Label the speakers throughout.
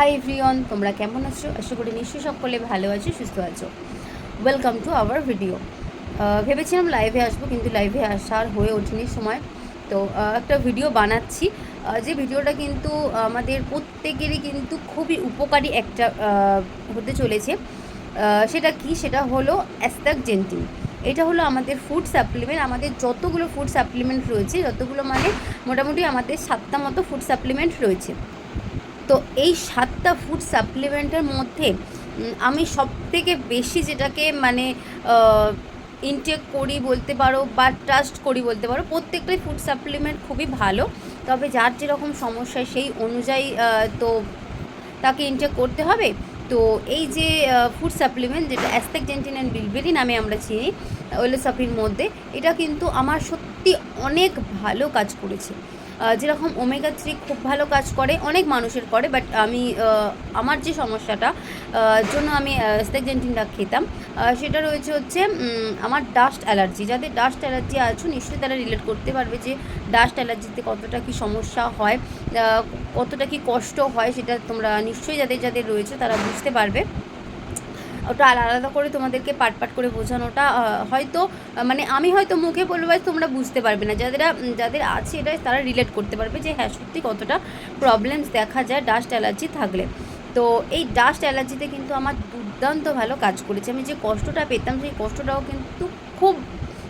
Speaker 1: Hi everyone তোমরা কেমন আছো? আশা করি নিশ্চয়ই সকলে ভালো আছো, সুস্থ আছো। ওয়েলকাম টু আওয়ার ভিডিও ভেবেছিলাম লাইভে আসব, কিন্তু লাইভে আসার হয়ে ওঠেনি সময়। তো একটা ভিডিও বানাচ্ছি। যে ভিডিওটা কিন্তু আমাদের প্রত্যেকেরই কিন্তু খুবই উপকারী একটা হতে চলেছে। সেটা কি? সেটা হলো অ্যাস্তাক জেন্টিন এটা হলো আমাদের ফুড সাপ্লিমেন্ট আমাদের যতগুলো ফুড সাপ্লিমেন্ট রয়েছে, যতগুলো মানে মোটামুটি আমাদের সাতটা মতো ফুড সাপ্লিমেন্ট রয়েছে। তো এই সাতটা ফুড সাপ্লিমেন্টের মধ্যে আমি সব থেকে বেশি যেটাকে মানে ইনটেক করি বলতে পারো বা ট্রাস্ট করি বলতে পারো, প্রত্যেকটাই ফুড সাপ্লিমেন্ট খুবই ভালো। তবে যার যেরকম সমস্যা সেই অনুযায়ী তো তাকে ইনটেক করতে হবে। তো এই যে ফুড সাপ্লিমেন্ট যেটা অ্যাস্টেক জেন্টিন অ্যান্ড বিলবেরি নামে আমরা চিনি ওয়েলোসাফির মধ্যে, এটা কিন্তু আমার সত্যি অনেক ভালো কাজ করেছে। যেরকম ওমেগা থ্রি খুব ভালো কাজ করে, অনেক মানুষের করে বাট আমি আমার যে সমস্যাটা জন্য আমি অ্যাস্টেক জেন্টিনটা খেতাম। সেটা রয়েছে হচ্ছে আমার ডাস্ট অ্যালার্জি যাদের ডাস্ট অ্যালার্জি আছো, নিশ্চয়ই তারা রিলেট করতে পারবে যে ডাস্ট অ্যালার্জিতে কতটা কি সমস্যা হয় কতটা কি কষ্ট হয়, সেটা তোমরা নিশ্চয়ই যাদের যাদের রয়েছে তারা বুঝতে পারবে। ওটা আলা- আলাদা করে তোমাদেরকে পাট পাট করে বোঝানোটা হয়তো মানে আমি হয়তো মুখে বলব তোমরা বুঝতে পারবে না। যাদের যাদের আছে এটা তারা রিলেট করতে পারবে যে হ্যাঁ সত্যি কতটা প্রবলেমস দেখা যায় ডাস্ট অ্যালার্জি থাকলে। তো এই ডাস্ট অ্যালার্জিতে কিন্তু আমার দুর্দান্ত ভালো কাজ করেছে। আমি যে কষ্টটা পেতাম, সেই কষ্টটাও কিন্তু খুব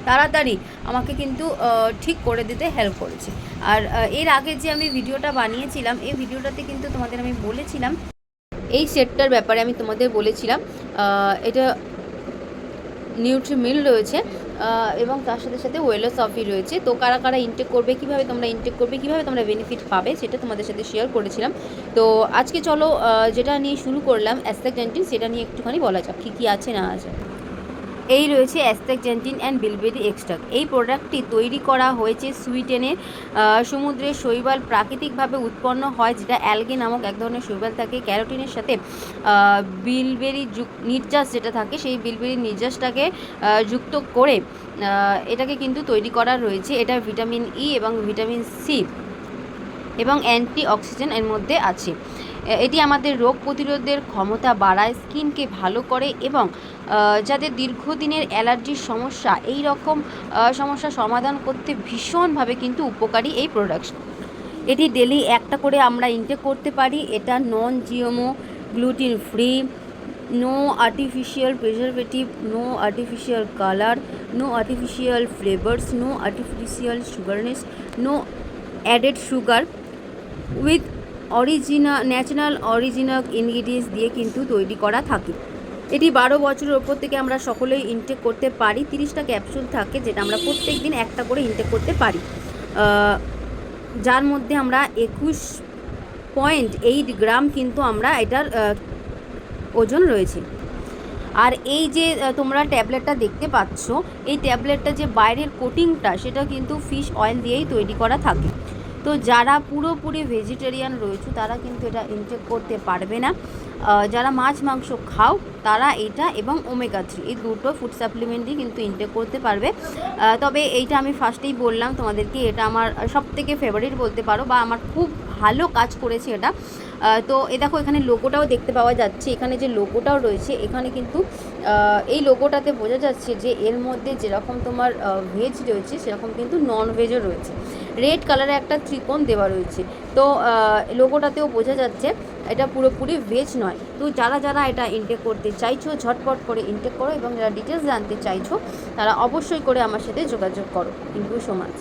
Speaker 1: তাড়াতাড়ি আমাকে কিন্তু ঠিক করে দিতে হেল্প করেছে। আর এর আগে যে আমি ভিডিওটা বানিয়েছিলাম, এই ভিডিওটাতে কিন্তু তোমাদের আমি বলেছিলাম এই সেটটার ব্যাপারে আমি তোমাদের বলেছিলাম এটা নিউট্রিমিল রয়েছে এবং তার সাথে সাথে ওয়েলস অফি রয়েছে। তো কারা কারা ইনটেক করবে, কীভাবে তোমরা ইনটেক করবে, কীভাবে তোমরা বেনিফিট পাবে, সেটা তোমাদের সাথে শেয়ার করেছিলাম। তো আজকে চলো যেটা নিয়ে শুরু করলাম অ্যাস্টেক জেন্টিন সেটা নিয়ে একটুখানি বলা যাক, কী কী আছে, না আছে। এই রয়েছে অ্যাস্টেক জেন্টিন অ্যান্ড বিলবেরি এক্সট্রাক্ট। এই প্রোডাক্টটি তৈরি করা হয়েছে সুইডেনের সমুদ্রের শৈবাল প্রাকৃতিকভাবে উৎপন্ন হয়, যেটা অ্যালগে নামক এক ধরনের শৈবাল থাকে। ক্যারোটিনের সাথে বিলবেরি নির্যাস যেটা থাকে, সেই বিলবেরি নির্যাসটাকে যুক্ত করে এটাকে কিন্তু তৈরি করা রয়েছে। এটা ভিটামিন ই এবং ভিটামিন সি এবং অ্যান্টি অক্সিজেন এর মধ্যে আছে। এটি আমাদের রোগ প্রতিরোধের ক্ষমতা বাড়ায়, স্কিনকে ভালো করে এবং যাদের দীর্ঘদিনের অ্যালার্জির সমস্যা, এই রকম সমস্যা সমাধান করতে ভীষণভাবে কিন্তু উপকারী এই প্রোডাক্ট এটি ডেলি একটা করে আমরা ইনটেক করতে পারি। এটা non GMO gluten free no artificial preservative no artificial colour no artificial flavours no artificial sugarness no added sugar with original natural, original ingredients দিয়ে কিন্তু তৈরি করা থাকে। এটি বারো বছরের ওপর থেকে আমরা সকলেই ইনটেক করতে পারি। তিরিশটা ক্যাপসুল থাকে যেটা আমরা প্রত্যেক দিন একটা করে ইনটেক করতে পারি। যার মধ্যে আমরা একুশ পয়েন্ট এইট গ্রাম কিন্তু আমরা এটার ওজন রয়েছে। আর এই যে তোমরা ট্যাবলেটটা দেখতে পাচ্ছ, এই ট্যাবলেটটা যে বাইরের কোটিংটা সেটা কিন্তু ফিশ অয়েল দিয়েই তৈরি করা থাকে। তো যারা পুরোপুরি ভেজিটেরিয়ান রয়েছে, তারা কিন্তু এটা ইনটেক করতে পারবে না। যারা মাছ, মাংস খাও, তারা এটা এবং ওমেগা থ্রি এই দুটো ফুড সাপ্লিমেন্টই কিন্তু ইনটেক করতে পারবে। তবে এইটা আমি ফার্স্টেই বললাম তোমাদেরকে, এটা আমার সব থেকে ফেভারিট বলতে পারো বা আমার খুব ভালো কাজ করেছে এটা। তো এ দেখো, এখানে লোগোটাও দেখতে পাওয়া যাচ্ছে। এখানে যে লোগোটাও রয়েছে, এখানে কিন্তু এই লোগোটাতে বোঝা যাচ্ছে যে এর মধ্যে যেরকম তোমার ভেজ রয়েছে, সেরকম কিন্তু নন ভেজও রয়েছে। রেড কালারে একটা ত্রিকোণ দেওয়া রয়েছে। তো লোগোটাতেও বোঝা যাচ্ছে এটা পুরোপুরি ভেজ নয়। তো যারা যারা এটা ইনটেক করতে চাইছো, ঝটপট করে ইনটেক করো এবং যারা ডিটেলস জানতে চাইছো, তারা অবশ্যই করে আমার সাথে যোগাযোগ করো। Thank you so much